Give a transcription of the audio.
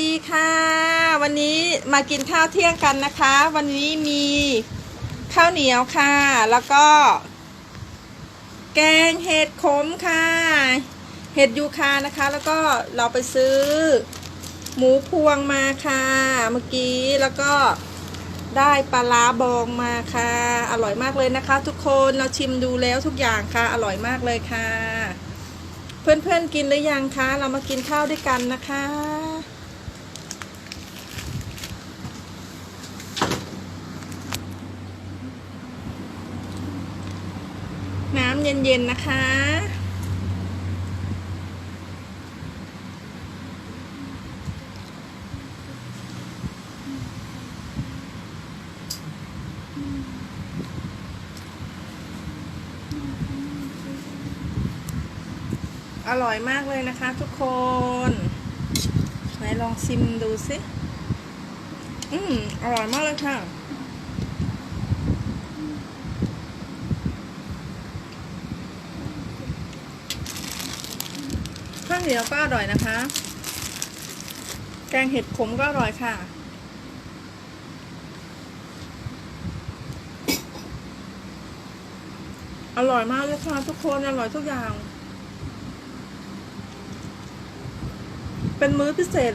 ดีค่ะ วันนี้มากินข้าวเที่ยงกันนะคะ วันนี้มีข้าวเหนียวค่ะ แล้วก็ แกงเห็ดขมค่ะ เห็ดยูคานะคะ แล้วก็เราไปซื้อ หมูพวงมาค่ะ เมื่อกี้แล้วก็ได้ปลาร้าบองมาค่ะ อร่อยมากเลยนะคะ ทุกคนเราชิมดูแล้วทุกอย่างค่ะ อร่อยมากเลยค่ะ เพื่อนๆกินหรือยังคะเรามากินข้าวด้วยกันนะคะ น้ำเย็นๆนะคะ อร่อยมากเลยนะคะทุกคน ไหนลองชิมดูสิ อืม อร่อยมากเลยค่ะาวเหนียวก็อร่อยนะคะ แกงเห็ดขมก็อร่อยค่ะ อร่อยมากเลยค่ะทุกคนอร่อยทุกอย่าง เป็นมื้อพิเศษ